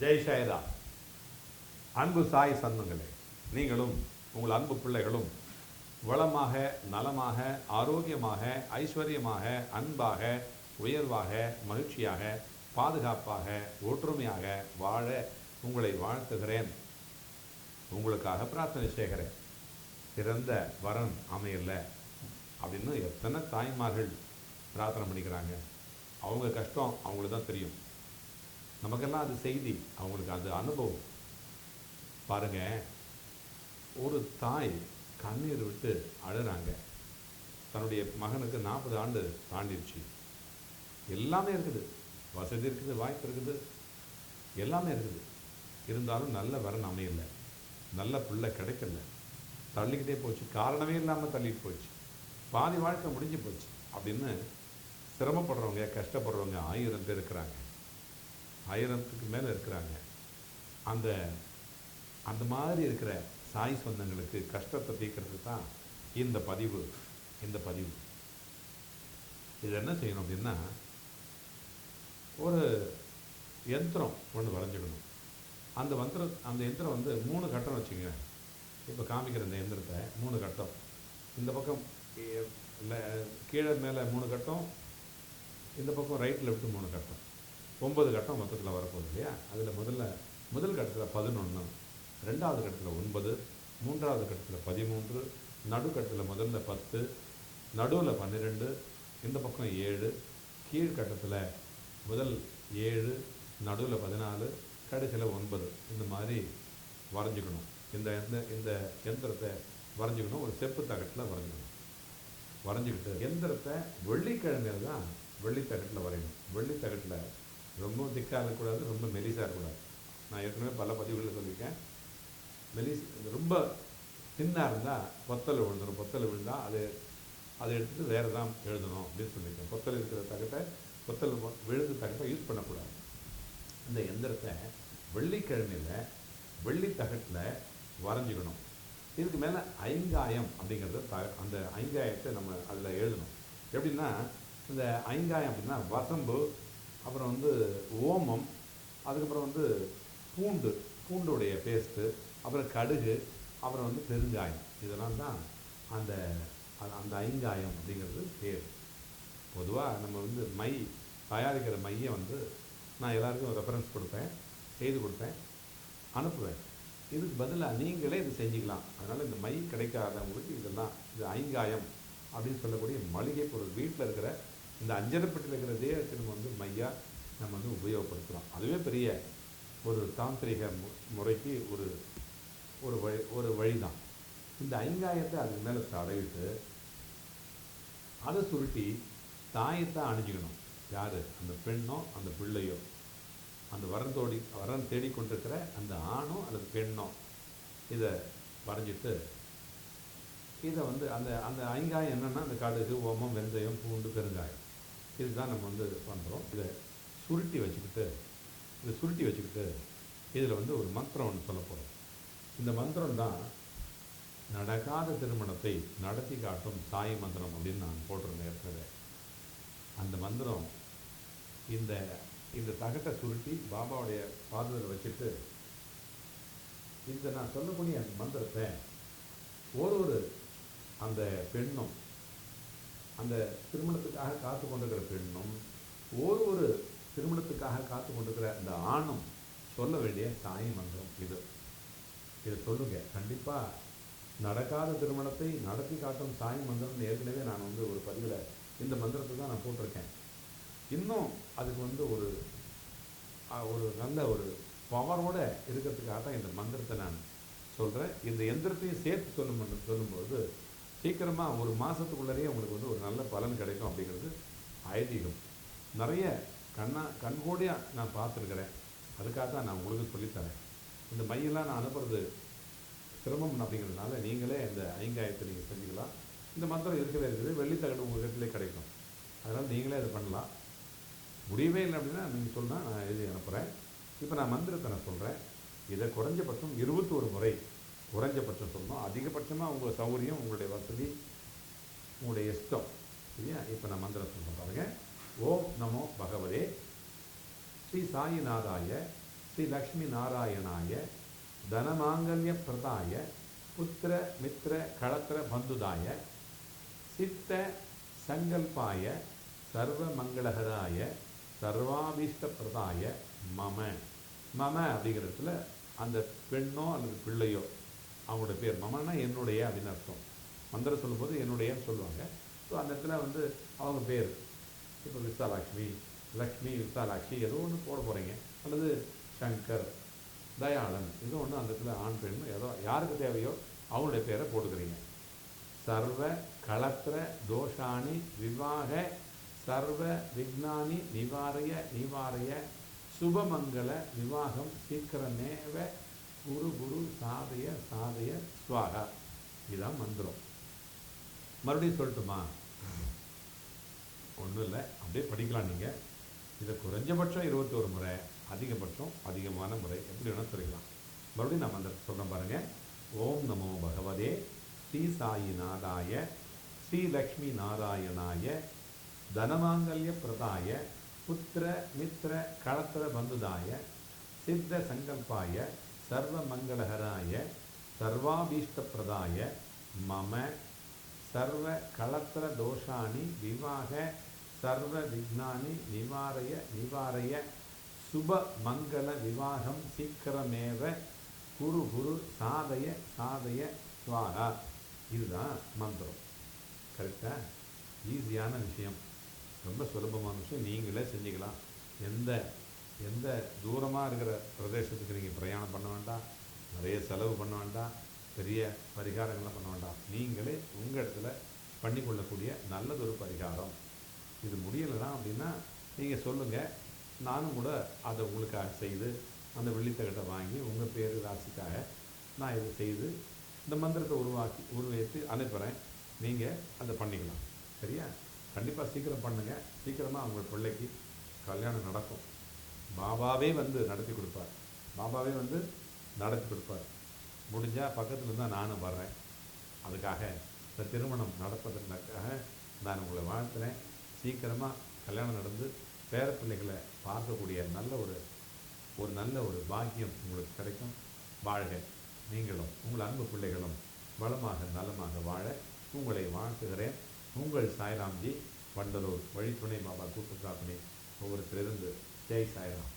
ஜெய் ஷாயதா. அன்பு சாய் சந்தங்களே நீங்களும் உங்கள் அன்பு பிள்ளைகளும் வளமாக நலமாக ஆரோக்கியமாக ஐஸ்வர்யமாக அன்பாக உயர்வாக மகிழ்ச்சியாக பாதுகாப்பாக ஒற்றுமையாக வாழ உங்களை வாழ்த்துகிறேன். உங்களுக்காக பிரார்த்தனை செய்கிறேன். சிறந்த வரன் அமையல அப்படின்னு எத்தனை தாய்மார்கள் பிரார்த்தனை பண்ணிக்கிறாங்க. அவங்க கஷ்டம் அவங்களுக்கு தான் தெரியும். நமக்கெல்லாம் அது செய்தி அவங்களுக்கு அது அனுபவம். பாருங்க ஒரு தாய் கண்ணீர் விட்டு அழுறாங்க. தன்னுடைய மகனுக்கு நாற்பது ஆண்டு தாண்டிடுச்சு எல்லாமே இருக்குது. வசதி இருக்குது வாய்ப்பு இருக்குது. எல்லாமே இருக்குது. இருந்தாலும் நல்ல வரன் அமையலை. நல்ல பிள்ளை கிடைக்கல. தள்ளிக்கிட்டே போச்சு. காரணமே இல்லாமல் தள்ளிட்டு போச்சு. பாதி வாழ்க்கை முடிஞ்சு போச்சு. அப்படின்னு சிரமப்படுறவங்க கஷ்டப்படுறவங்க ஆயிரம் பேர் இருக்கிறாங்க. ஆயிரத்துக்கு மேலே இருக்கிறாங்க. அந்த அந்த மாதிரி இருக்கிற சாய் சொந்தங்களுக்கு கஷ்டத்தை தீர்க்கறது தான் இந்த பதிவு இந்த பதிவு. இது என்ன செய்யணும் அப்படின்னா ஒரு யந்திரம் ஒன்று வரைஞ்சிக்கணும். அந்த மந்திர அந்த யந்திரம் வந்து மூணு கட்டம் வச்சுங்க இப்போ காமிக்கிற இந்த எந்திரத்தை மூணு கட்டம். இந்த பக்கம் கீழே மேலே மூணு கட்டம் இந்த பக்கம் ரைட் லெஃப்ட் மூணு கட்டம். ஒன்பது கட்டம் மொத்தத்தில் வரப்போகுது இல்லையா? அதில் முதல்ல முதல் கட்டத்தில் பதினொன்று ரெண்டாவது கட்டத்தில் ஒன்பது மூன்றாவது கட்டத்தில் பதிமூன்று நடுக்கட்டத்தில் முதல்ல பத்து நடுவில் பன்னிரெண்டு இந்த பக்கம் ஏழு கீழ்கட்டத்தில் முதல் ஏழு நடுவில் பதினாலு கடைசியில் ஒன்பது இந்த மாதிரி வரைஞ்சிக்கணும். இந்த இந்த இந்த எந்திரத்தை வரைஞ்சிக்கணும். ஒரு செப்பு தகட்டில் வரைஞ்சிக்கணும். வரைஞ்சிக்கிட்டு எந்திரத்தை வெள்ளிக்கிழமையில் தான் வெள்ளித்தகட்டில் வரையணும். வெள்ளித்தகட்டில் ரொம்ப திக்காக இருக்கக்கூடாது ரொம்ப மெலிசாக இருக்கக்கூடாது. நான் ஏற்கனவே பல பதிவுகளில் சொல்லியிருக்கேன். மெலிஸ் ரொம்ப தின்னாக இருந்தால் பொத்தல் விழுந்துடும் பொத்தல் விழுந்தால் அது அதை எடுத்துகிட்டு வேறு தான் எழுதணும் அப்படின்னு சொல்லியிருக்கேன். பொத்தல் இருக்கிற தகட்டை பொத்தல் விழுந்த தகட்டை யூஸ் பண்ணக்கூடாது. இந்த எந்திரத்தை வெள்ளிக்கிழமையில் வெள்ளி தகட்டில் வரைஞ்சிக்கணும். இதுக்கு மேலே ஐங்காயம் அப்படிங்கிறது த அந்த ஐங்காயத்தை நம்ம அதில் எழுதணும். எப்படின்னா இந்த ஐங்காயம் அப்படின்னா வசம்பு அப்புறம் வந்து ஓமம் அதுக்கப்புறம் வந்து பூண்டு பூண்டுடைய பேஸ்ட்டு அப்புறம் கடுகு அப்புறம் வந்து பெருங்காயம். இதெல்லாம் தான் அந்த அந்த- ஐங்காயம் அப்படிங்கிறது பேர். பொதுவாக நம்ம வந்து மை தயாரிக்கிற மையை வந்து நான் எல்லாருக்கும் ரெஃபரன்ஸ் கொடுப்பேன் செய்து கொடுப்பேன் அனுப்புவேன். இதுக்கு பதிலாக நீங்களே இது செஞ்சுக்கலாம். அதனால் இந்த மை கிடைக்காதவங்களுக்கு இதெல்லாம் இது ஐங்காயம் அப்படின்னு சொல்லக்கூடிய மளிகை பொருள். வீட்டில் இருக்கிற இந்த அஞ்சரைப்பட்டில் இருக்கிற எடுத்து நம்ம வந்து மையா நம்ம வந்து உபயோகப்படுத்துகிறோம் அதுவே பெரிய ஒரு தாந்திரிக மு- முறைக்கு ஒரு ஒரு வழி ஒரு வழி தான் இந்த ஐங்காயத்தை அதுக்கு மேலே தடவிட்டு அதை சுருட்டி தாயத்தை அணிஞ்சுக்கணும். யார்? அந்த பெண்ணோ அந்த பிள்ளையோ. அந்த வரன் தோடி வரன் தேடிக்கொண்டிருக்கிற அந்த ஆணோ அல்லது பெண்ணோ. இதை வரைஞ்சிட்டு இதை வந்து அந்த அந்த ஐங்காயம் என்னென்னா அந்த கடுகு ஓமம் வெந்தயம் பூண்டு பெருங்காயம். இதுதான் நம்ம வந்து பண்ணுறோம் இதை சுருட்டி வச்சுக்கிட்டு இதை சுருட்டி வச்சுக்கிட்டு இதில் வந்து ஒரு மந்திரம் ஒன்று சொல்ல போகிறோம் இந்த மந்திரம் தான் நடக்காத திருமணத்தை நடத்தி காட்டும் சாய் மந்திரம் அப்படின்னு நான் போட்டிருந்தேன் ஏற்கனவே. அந்த மந்திரம் இந்த இந்த தகட்டை சுருட்டி பாபாவுடைய பாதத்தில் வச்சுட்டு இந்த நான் சொல்லக்கூடிய அந்த மந்திரத்தை ஒரு ஒரு அந்த பெண்ணும் அந்த திருமணத்துக்காக காத்து கொண்டிருக்கிற பெண்ணும் ஒரு ஒரு திருமணத்துக்காக காத்து கொண்டிருக்கிற அந்த ஆணும் சொல்ல வேண்டிய தாய் மந்திரம் இது. இதை சொல்லுங்க. கண்டிப்பாக நடக்காத திருமணத்தை நடத்தி காட்டும் தாய் மந்திரம்னு ஏற்கனவே நான் வந்து ஒரு பதிவில் இந்த மந்திரத்தை தான் நான் போட்டிருக்கேன். இன்னும் அதுக்கு வந்து ஒரு ஒரு நல்ல ஒரு பவரோட இருக்கிறதுக்காக தான் இந்த மந்திரத்தை நான் சொல்கிறேன் இந்த எந்திரத்தையும் சேர்த்து சொல்லும் சொல்லும்போது சீக்கிரமாக ஒரு மாதத்துக்குள்ளேயே உங்களுக்கு வந்து ஒரு நல்ல பலன் கிடைக்கும் அப்படிங்கிறது ஐதீகம். நிறைய கண்ணா கண்கூடியாக நான் பார்த்துருக்கிறேன். அதுக்காக தான் நான் உங்களுக்கு சொல்லித்தரேன். இந்த மையெல்லாம் நான் அனுப்புறது சிரமம் அப்படிங்கிறதுனால நீங்களே இந்த ஐங்காயத்தை நீங்கள் செஞ்சுக்கலாம். இந்த மந்திரம் இருக்கவே இருக்குது. வெள்ளித்தகடு உங்கள் வீட்டிலே கிடைக்கும். அதனால் நீங்களே அதை பண்ணலாம். முடியவே இல்லை அப்படின்னா நீங்கள் சொன்னால் நான் எழுதி அனுப்புகிறேன் இப்போ நான் மந்திரத்தை நான் சொல்கிறேன் இதை குறைஞ்சபட்சம் இருபத்தோரு முறை குறைஞ்சபட்சம் சொல்லணும். அதிகபட்சமாக உங்கள் சௌகரியம் உங்களுடைய வசதி உங்களுடைய இஷ்டம். சரியா? இப்போ நான் மந்திரம் சொல்கிறேன் பாருங்க. ஓம் நமோ பகவதே. ஸ்ரீ சாயிநாதாய ஸ்ரீ லக்ஷ்மி நாராயணாய தனமாங்கல்ய பிரதாய புத்திர மித்திர களத்திர பந்துதாய சித்த சங்கல்பாய சர்வ மங்களகராய சர்வாபீஷ்ட பிரதாய மம. மம அப்படிங்கிறதுல அந்த பெண்ணோ அல்லது பிள்ளையோ அவங்களோட பேர். மமன்னா என்னுடைய அப்படின்னு அர்த்தம். மந்திரம் சொல்லும்போது என்னுடையன்னு சொல்லுவாங்க. ஸோ அந்த இடத்துல வந்து அவங்க பேர். இப்போ விசாலாட்சுமி லக்ஷ்மி விசாலாட்சி ஏதோ ஒன்று போட போகிறீங்க அல்லது சங்கர் தயாளன் ஏதோ ஒன்று அந்த இடத்துல ஆண் பெண் ஏதோ யாருக்கு தேவையோ அவங்களுடைய பேரை போட்டுக்கிறீங்க. சர்வ களத்திர தோஷாணி விவாக சர்வ விக்னானி நிவாரய நிவாரய சுபமங்கள விவாகம் சீக்கிரமேவ குரு குரு சாதய சாதய ஸ்வாகா இதுதான் மந்திரம். மறுபடியும் சொல்லட்டுமா? ஒன்றும் இல்லை. அப்படியே படிக்கலாம் நீங்கள் இதை குறைஞ்சபட்சம் இருபத்தோரு முறை அதிகபட்சம் அதிகமான முறை எப்படி வேணால் சொல்லிக்கலாம் மறுபடியும் நான் அந்த சொல்கிறேன் பாருங்கள் ஓம் நமோ பகவதே ஸ்ரீ சாயிநாதாய ஸ்ரீ லக்ஷ்மி நாராயணாய தனமாங்கல்ய பிரதாய புத்திர மித்திர களத்திர பந்துதாய சித்த சங்கல்பாய சர்வ மங்களகராய மம சர்வ கலத்திர தோஷாணி விவாக சர்வ விக்னானி நிவாரய நிவாரய சுப மங்கள விவாகம் சீக்கிரமேவ குரு குரு சாதய சாதய ஸ்வாகா இதுதான் மந்திரம். கரெக்டாக ஈஸியான விஷயம். ரொம்ப சுலபமான விஷயம். நீங்களே செஞ்சுக்கலாம். எந்த எந்த தூரமாக இருக்கிற பிரதேசத்துக்கு நீங்கள் பிரயாணம் பண்ண வேண்டாம் நிறைய செலவு பண்ண வேண்டாம் பெரிய பரிகாரங்கள்லாம் பண்ண வேண்டாம். நீங்களே உங்கள் இடத்துல பண்ணிக்கொள்ளக்கூடிய நல்லதொரு பரிகாரம். இது முடியலைனா அப்படின்னா நீங்கள் சொல்லுங்கள் நானும் கூட அதை உங்களுக்காக செய்து அந்த வெள்ளித்தகட்டை வாங்கி உங்கள் பேர் ராசிக்காக நான் இதை செய்து இந்த மந்திரத்தை உருவாக்கி உருவேற்றி அனுப்புகிறேன் நீங்கள் அதை பண்ணிக்கலாம். சரியா? கண்டிப்பாக சீக்கிரம் பண்ணுங்கள் சீக்கிரமாக உங்கள் பிள்ளைக்கு கல்யாணம் நடக்கும். பாபாவே வந்து நடத்தி கொடுப்பார். பாபாவே வந்து நடத்தி கொடுப்பார். முடிஞ்சால் பக்கத்தில் இருந்தால் நானும் வர்றேன். அதுக்காக இந்த திருமணம் நடப்பதற்காக நான் உங்களை வாழ்த்துறேன். சீக்கிரமாக கல்யாணம் நடந்து பேர பிள்ளைகளை பார்க்கக்கூடிய நல்ல ஒரு ஒரு நல்ல ஒரு பாக்கியம் உங்களுக்கு கிடைக்கும். வாழ்க நீங்களும் உங்கள் அன்பு பிள்ளைகளும் வளமாக நலமாக வாழ உங்களை வாழ்த்துகிறேன். உங்கள் சாய்ராம்ஜி வண்டலூர் வழித்துணை பாபா கூட்டு பிரார்த்தனை ஒவ்வொருத்தரிருந்து ஜெய் சாய்ராம்